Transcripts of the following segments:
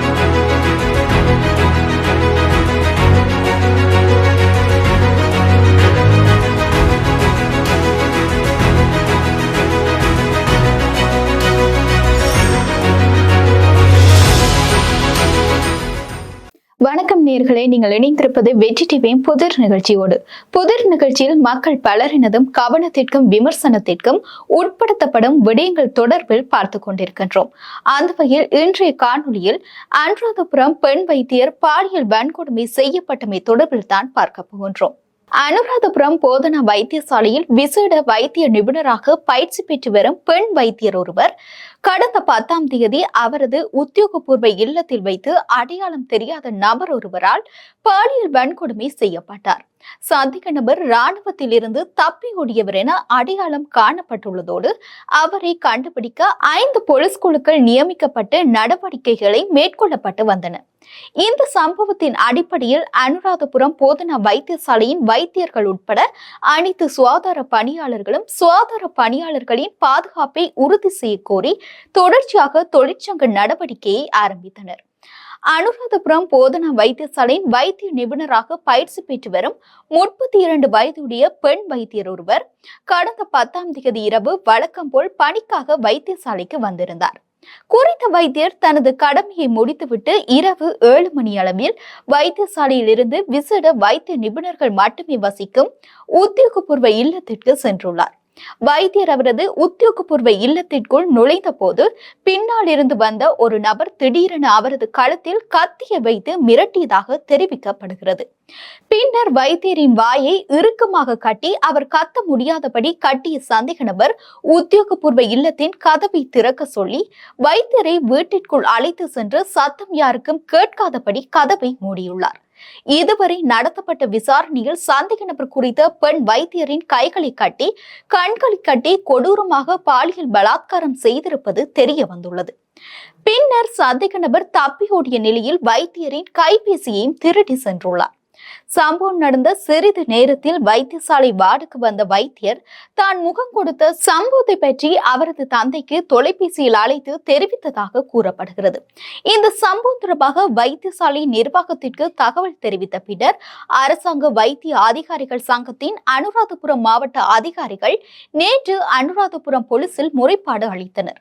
Thank you. வணக்கம் நேர்களை நீங்கள் இணைந்திருப்பது வெற்றி டிவியின் புதிர் நிகழ்ச்சியோடு. புதிர் நிகழ்ச்சியில் மக்கள் பலரினதும் கவனத்திற்கும் விமர்சனத்திற்கும் உட்படுத்தப்படும் விடயங்கள் தொடர்பில் பார்த்து கொண்டிருக்கின்றோம். அந்த வகையில் இன்றைய காணொளியில் அனுராதபுரம் பெண் வைத்தியர் பாலியல் வன்கொடுமை செய்யப்பட்டமை தொடர்பில் தான் பார்க்க போகின்றோம். அனுராதபுரம் போதனா வைத்தியசாலையில் விசேட வைத்திய நிபுணராக பயிற்சி பெற்று வரும் பெண் வைத்தியர் ஒருவர். கடந்த பத்தாம் தேதி அவரது உத்தியோகபூர்வ இல்லத்தில் வைத்து அடையாளம் தெரியாத நபர் ஒருவரால் பாலியல் வன்கொடுமை செய்யப்பட்டார். சந்திக்க நபர் ராணுவத்தில் இருந்து தப்பி ஓடியவர் என அடையாளம் காணப்பட்டுள்ளதோடு அவரை கண்டுபிடிக்க ஐந்து போலீஸ் குழுக்கள் நியமிக்கப்பட்டு நடவடிக்கைகளை மேற்கொள்ளப்பட்டு வந்தன. இந்த சம்பவத்தின் அடிப்படையில் அனுராதபுரம் போதனா வைத்தியசாலையின் வைத்தியர்கள் உட்பட அனைத்து சுகாதார பணியாளர்களும் சுகாதார பணியாளர்களின் பாதுகாப்பை உறுதி செய்ய கோரி தொடர்ச்சியாக தொழிற்சங்க நடவடிக்கையை ஆரம்பித்தனர். அனுராதபுரம் போதனா வைத்தியசாலையின் வைத்திய நிபுணராக பயிற்சி பெற்று வரும் முப்பத்தி இரண்டு வயதுடைய பெண் வைத்தியர் ஒருவர் கடந்த பத்தாம் தேதி இரவு வழக்கம் போல் பணிக்காக வைத்தியசாலைக்கு வந்திருந்தார். குறித்த வைத்தியர் தனது கடமையை முடித்துவிட்டு இரவு ஏழு மணி அளவில் வைத்தியசாலையில் இருந்து விசேட வைத்திய நிபுணர்கள் மட்டுமே வசிக்கும் உத்தியோகபூர்வ இல்லத்திற்கு சென்றுள்ளார். வைத்தியர் அவரது உத்தியோகபூர்வ இல்லத்திற்குள் நுழைந்த போது பின்னால் இருந்து வந்த ஒரு நபர் திடீரென அவரது களத்தில் கத்திய வைத்து மிரட்டியதாக தெரிவிக்கப்படுகிறது. பின்னர் வைத்தியரின் வாயை இறுக்கமாக கட்டி அவர் கத்த முடியாதபடி கட்டிய சந்தேக நபர் உத்தியோகபூர்வ இல்லத்தின் கதவை திறக்க சொல்லி வைத்தியரை வீட்டிற்குள் அழைத்து சென்று சத்தம் யாருக்கும் கேட்காதபடி கதவை மூடியுள்ளார். இதுவரை நடத்தப்பட்ட விசாரணையில் சந்தேக நபர் குறித்த பெண் வைத்தியரின் கைகளை கட்டி கண்களை கட்டி கொடூரமாக பாலியல் பலாத்காரம் செய்திருப்பது தெரிய வந்துள்ளது. பின்னர் சந்தேக நபர் தப்பி ஓடிய நிலையில் வைத்தியரின் கைபேசியையும் திருடி சென்றுள்ளார். சம்பவம் நடந்த சிறிது நேரத்தில் வைத்தியசாலை வார்டுக்கு வந்த வைத்தியர் தான் முகம் கொடுத்த சம்பவத்தை பற்றி அவரது தந்தைக்கு தொலைபேசியில் அழைத்து தெரிவித்ததாக கூறப்படுகிறது. இந்த சம்பவம் தொடர்பாக வைத்தியசாலை நிர்வாகத்திற்கு தகவல் தெரிவித்த பின்னர் அரசாங்க வைத்திய அதிகாரிகள் சங்கத்தின் அனுராதபுரம் மாவட்ட அதிகாரிகள் நேற்று அனுராதபுரம் போலீசில் முறைப்பாடு அளித்தனர்.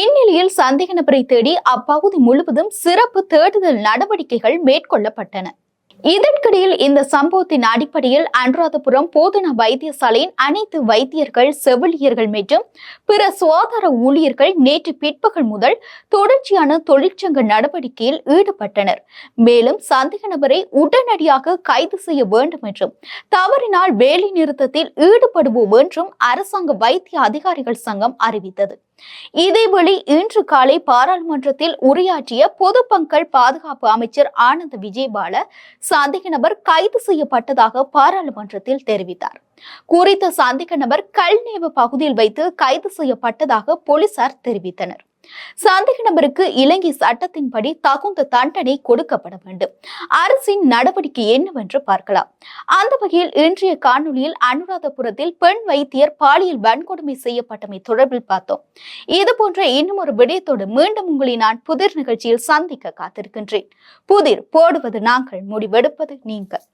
இந்நிலையில் சந்தேக நபரை தேடி அப்பகுதி முழுவதும் சிறப்பு தேடுதல் நடவடிக்கைகள் மேற்கொள்ளப்பட்டன. இதற்கிடையில் இந்த சம்பவத்தின் அடிப்படையில் அனுராதபுரம் போதனா வைத்தியசாலையின் அனைத்து வைத்தியர்கள் செவிலியர்கள் மற்றும் பிற சுகாதார ஊழியர்கள் நேற்று பிற்பகல் முதல் தொடர்ச்சியான தொழிற்சங்க நடவடிக்கையில் ஈடுபட்டனர். மேலும் சந்தேக நபரை உடனடியாக கைது செய்ய வேண்டும் என்றும் தவறினால் வேலை நிறுத்தத்தில் ஈடுபடுவோம் என்றும் அரசாங்க வைத்திய அதிகாரிகள் சங்கம் அறிவித்தது. இதேவேளை இன்று காலை பாராளுமன்றத்தில் உரையாற்றிய பொது பங்கல் பாதுகாப்பு அமைச்சர் ஆனந்த் விஜயபால சந்தேக நபர் கைது செய்யப்பட்டதாக பாராளுமன்றத்தில் தெரிவித்தார். குறித்த சந்தேக நபர் கல்நேவ பகுதியில் வைத்து கைது செய்யப்பட்டதாக போலீசார் தெரிவித்தனர். சந்தேக நபருக்கு இலங்கை சட்டத்தின்படி தகுந்த தண்டனை கொடுக்கப்பட வேண்டும். அரசின் நடவடிக்கை என்னவென்று பார்க்கலாம். அந்த வகையில் இன்றைய காணொலியில் அனுராதபுரத்தில் பெண் வைத்தியர் பாலியல் வன்கொடுமை செய்யப்பட்டமை தொடர்பில் பார்த்தோம். இது போன்ற இன்னும் ஒரு விடயத்தோடு மீண்டும் உங்களை நான் புதிர் நிகழ்ச்சியில் சந்திக்க காத்திருக்கின்றேன். புதிர் போடுவது நாங்கள் முடிவெடுப்பது நீங்கள்.